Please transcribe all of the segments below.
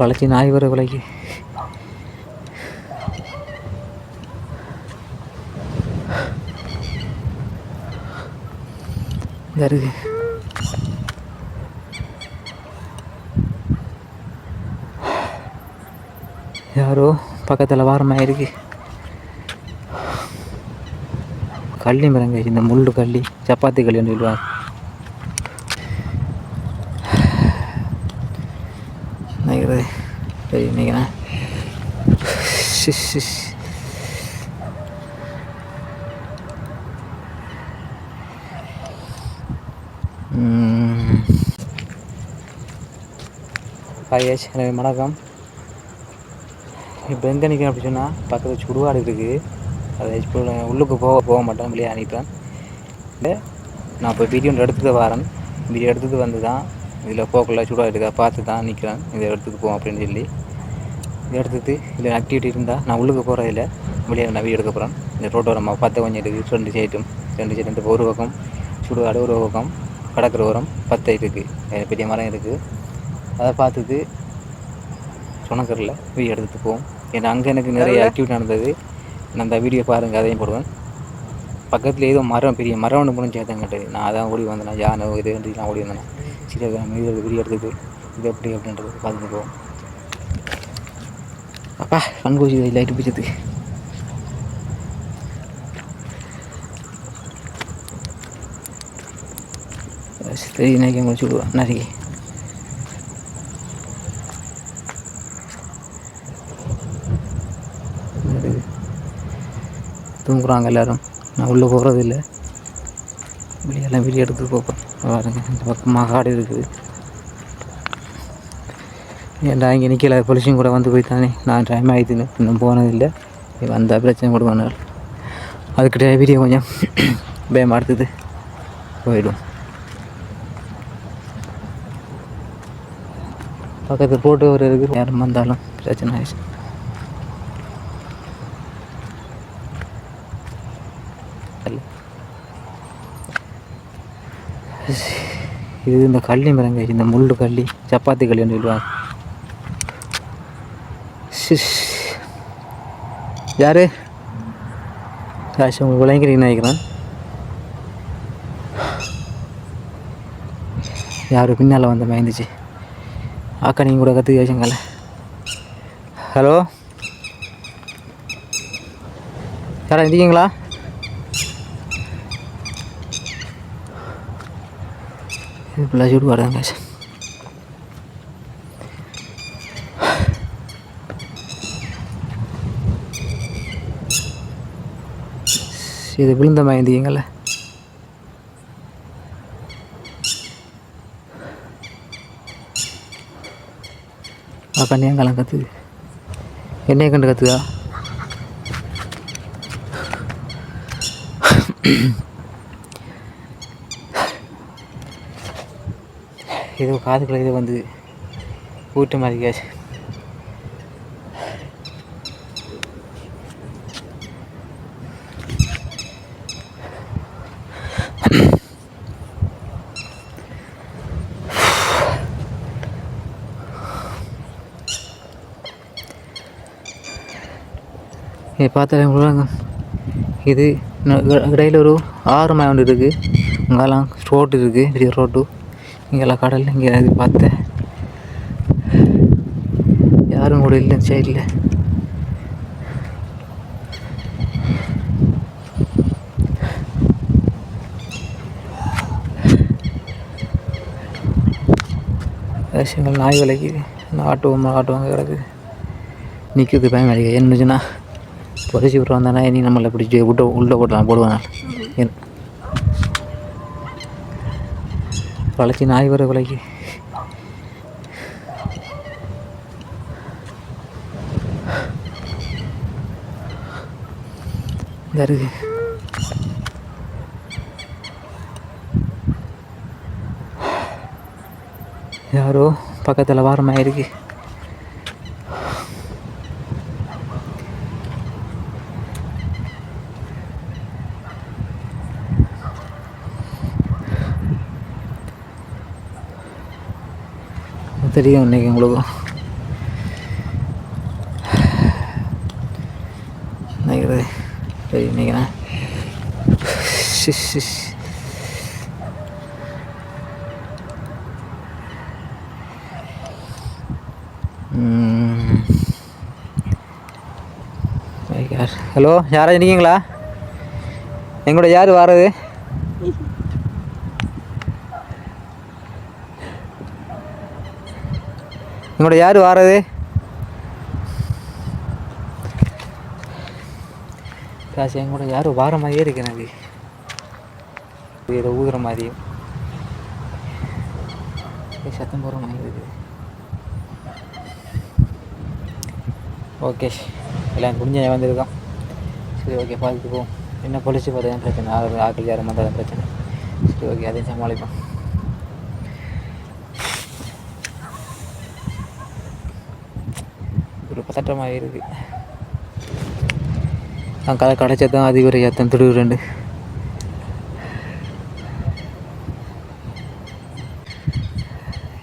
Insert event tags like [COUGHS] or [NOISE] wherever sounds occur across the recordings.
பழச்சி நாய் வர விலைக்கு இருக்கு. யாரோ பக்கத்தில் வாரமாக இருக்கு. கள்ளி மரங்க இந்த முள்ளு கள்ளி சப்பாத்தி கள்ளின்னு சொல்லுவாங்க. நினைக்கிறது சரி நினைக்கிறேன் ஷிஷ், எனவே வணக்கம். இப்போ எங்கே நிற்கிறேன் அப்படி சொன்னால் பக்கத்தில் சுடுகாடு இருக்குது அதை இப்போ உள்ளுக்கு போக போக மாட்டேன் வெளியே அனுப்பேன் இல்லை நான் இப்போ வீடியோ எடுத்துகிட்டு வரேன். வீடியோ எடுத்துகிட்டு வந்து தான் இதில் போகல சுடுகாடு இருக்கா பார்த்து தான் நிற்கிறேன். இதை எடுத்துகிட்டு போவோம் அப்படின்னு சொல்லி இதை எடுத்துட்டு இதில் ஆக்டிவிட்டி இருந்தால் நான் உள்ளுக்கு போகிறதில்ல வெளியே நான் வீடியோ எடுக்க போகிறேன் இந்த ரோட்டோர நம்ம பார்த்து கொஞ்சம் இருக்குது ரெண்டு சைட்டும் ரெண்டு சைடு இந்த ஒரு பக்கம் சுடுகாடு ஒரு பக்கம் கடற்கரை ஓரம் பத்தை இருக்குது பெரிய மரம் இருக்குது அதை பார்த்துட்டு சொனக்கரில் வீடியோ எடுத்துகிட்டு போவோம். ஏன்னா அங்கே எனக்கு நிறைய ஆக்டிவிட்டி நடந்தது. நான் அந்த வீடியோ பாருங்கள் அதையும் போடுவேன். பக்கத்தில் ஏதோ மரம் பெரிய மரம் ஒன்று முடிஞ்சு சேர்த்தங்கிட்டு நான் அதான் ஓடி வந்தேன். யானை இது நான் ஓடி வந்தேன். சரி அதான் மீது வீடியோ எடுத்துட்டு இது எப்படி அப்படின்றது பார்த்துட்டு போவோம். அப்பா கண்கூசி லைட்டு பிடிச்சது சரி இன்னைக்கு முடிச்சு விடுவேன் நிறைய தூங்குறாங்க எல்லாரும். நான் உள்ளே போகிறது இல்லை வெளியெல்லாம் வெளியே எடுத்து போப்பேன் பாருங்க இந்த பக்கமாக காடு இருக்குது. ஏன்டா இங்கே நிற்கல பொலிஷன் கூட வந்து போய்த்தானே நான் டைம் ஆகிடுதுன்னு இன்னும் போனதில்லை. வந்தால் பிரச்சனை கூட பண்ணார் அதுக்கு வீடியோ கொஞ்சம் [COUGHS] பயம் அடுத்தது. போயிடும். பக்கத்து போட்டு ஒரு இருக்குது. யாரும் வந்தாலும் பிரச்சனை ஆயிடுச்சு. இது இந்த கள்ளி மரங்க இந்த முள்ளு கள்ளி சப்பாத்தி கல்லின்னு சொல்லுவாங்க. ஷிஷ். யாரு? காசு உங்களுக்கு விளங்கிறீங்கன்னு நினைக்கிறேன். யார்? பின்னால் வந்து பயந்துச்சு அக்கா நீங்கள் கூட கற்று கேச்சுங்கள ஹலோ? யாரா இருக்கீங்களா இப்படிலாம் சுடு வராங்க இது விழுந்த மயந்திங்கல்ல கன்னியாங்கலாம் கத்துது என்னைய கண்டு கத்துதா ஏதோ காதுக்குள்ள இது வந்து கூட்டு மாதிரியாச்சு இதை பார்த்தாலே இது இடையில ஒரு ஆறு மலை ஒன்று இருக்குது அங்கெல்லாம் ரோடு இருக்குது பெரிய ரோட்டு இங்கெல்லாம் கடல் இங்கே இது பார்த்தேன். யாரும் கூட இல்லை. சைடில் விஷயங்கள் நாய் விலைக்குது ஆட்டுவோம் ஆட்டுவாங்க கிடக்குது நிற்குது பயம் அடிக்க என்னச்சுன்னா பொறிச்சு விட்டு வந்தானே இனி நம்மளை பிடிச்சி விட்டு உள்ளே போட்டுலாம் போடுவாங்க என் நாய் வர விலைக்கு இருக்கு யாரோ பக்கத்தில் வாரமாக இருக்குது தெரியும் இன்றைக்கி உங்களுக்கும் நினைக்கிறது சரி நினைக்கிறேன் ஹலோ யாராச்சும் இருக்கீங்களா? எங்களோட யார் வர்றது இங்கோட யார் வாரது? காசு என் கூட யாரும் வார மாதிரியே இருக்கு எனக்கு. இதை ஊதுற மாதிரியும். சத்தம் போகிற மாதிரி இருக்குது ஓகே எல்லாம் முடிஞ்ச வந்திருக்கான் சரி ஓகே பார்த்துட்டு போவோம் என்ன பொழிச்சு பார்த்தா பிரச்சனை. ஆறு ஆக்கள் யாரும் பிரச்சனை. சரி ஓகே அதையும் சமாளிப்போம். ஒரு இருக்குது நான் கதை கடைச்சதான் அதிபரை ஏத்தம் திடுவிரண்டு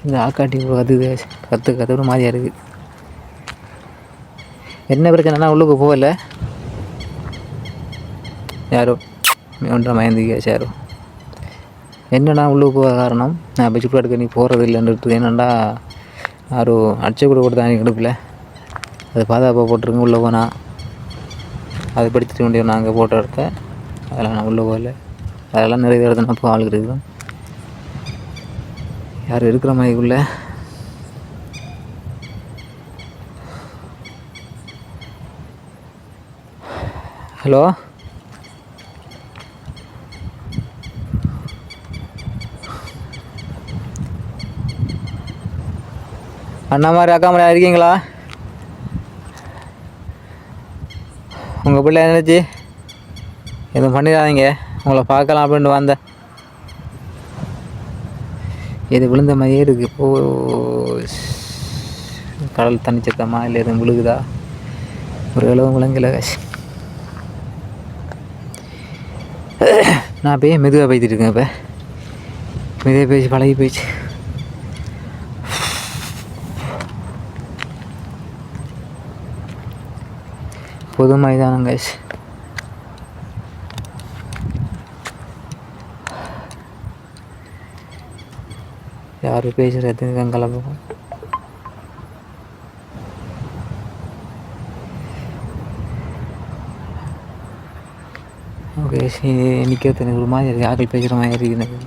இந்த ஆக்காட்டி அது கற்று கற்று மாதிரியாக இருக்குது என்ன பிரச்சனைனா உள்ளுக்கு போகல. யாரோ ஒன்றரை மயந்திக்க யாரோ என்னடா உள்ளுக்கு போக காரணம்? நான் இப்போ சுற்று எடுக்க நீ போகிறது இல்லைன்றது என்னடா? யாரும் அடிச்ச கூட கொடுத்தா எனக்கு அது பாதுகாப்பாக போட்டிருக்கு உள்ளே போனால் அது படித்துட்டு வேண்டிய நாங்கள் போட்டோ இடத்த அதெல்லாம் நான் உள்ளே போகல. அதெல்லாம் நிறைய இடத்துல இப்போ ஆளுக்கு இருக்குது யார் இருக்கிற மாதிரிக்குள்ளே. ஹலோ? அண்ணா மாதிரி அக்கா மாதிரி இருக்கீங்களா? உங்கள் பிள்ளை என்னச்சு? எதுவும் பண்ணிடாதீங்க. உங்களை பார்க்கலாம் அப்படின்ட்டு வந்தேன். இது விழுந்த மாதிரியே இருக்குது இப்போ கடல் தண்ணி சத்தமா இல்லை எதுவும் விழுகுதா? ஒரு அளவு விளங்கல நான் அப்படியே மெதுவாக பேசிட்டு இருக்கேன் இப்போ. மெதுவாக பேசி பழகி போயிடுச்சு. பொது மைதானம் கைஸ் யார் பேசுகிறது கலப்போம் ஓகே நிற்கிறது எனக்கு ஒரு மாதிரி இருக்குது ஆக்கள் பேசுகிற மாதிரி இருக்குது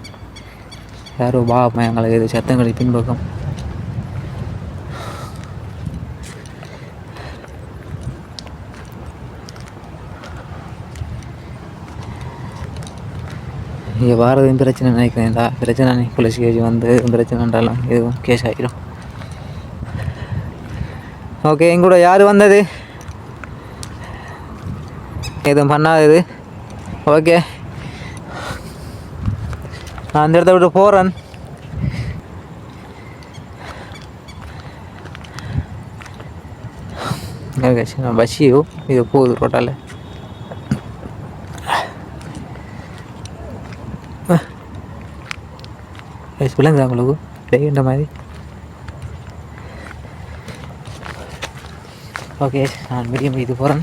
யாரோ பா எங்களுக்கு சத்தங்களை பின்பக்கம். இங்கே வாரதும் பிரச்சனை நினைக்கிறேன்டா பிரச்சனை நீ போலீஸ் கேஸ் வந்து பிரச்சனை என்றாலும் எதுவும் கேஸ் ஆகிடும் ஓகே எங்கூட யார் வந்தது? எதுவும் பண்ணாதது. ஓகே நான் அந்த இடத்த விட்டு போகிறேன் ஓகே சரி நான் பஸ்ஸியோ இது போகுது ரோட்டால் விளங்குதா உங்களுக்கு டெய்ன்ற மாதிரி. ஓகே நான் மீடியம் இது போகிறேன்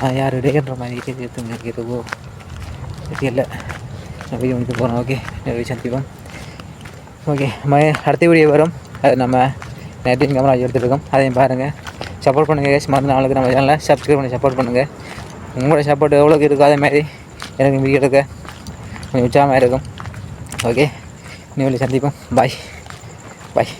நான் யார் டேன்ற மாதிரி எடுத்துங்க எதுவோ. தெரியல நான் வீடியோ முடித்து போகிறேன் ஓகே. நிறைய சந்திப்போம் ஓகே ம அடுத்த வீடியோ வரும். அது நம்ம நேற்று கேமரா எடுத்துருக்கோம் அதையும் பாருங்கள் சப்போர்ட் பண்ணுங்கள் கேஸ் மறந்து நாளுக்கு நம்ம சேனலில் சப்ஸ்கிரைப் பண்ணி சப்போர்ட் பண்ணுங்கள் உங்களோட சப்போர்ட் எவ்வளோக்கு இருக்கோ அதே மாதிரி எனக்கு வீடியோ எடுக்க கொஞ்சம் உற்சாகமாக இருக்கும். ஓகே. இன்னும் சந்திப்போம் பாய் பாய்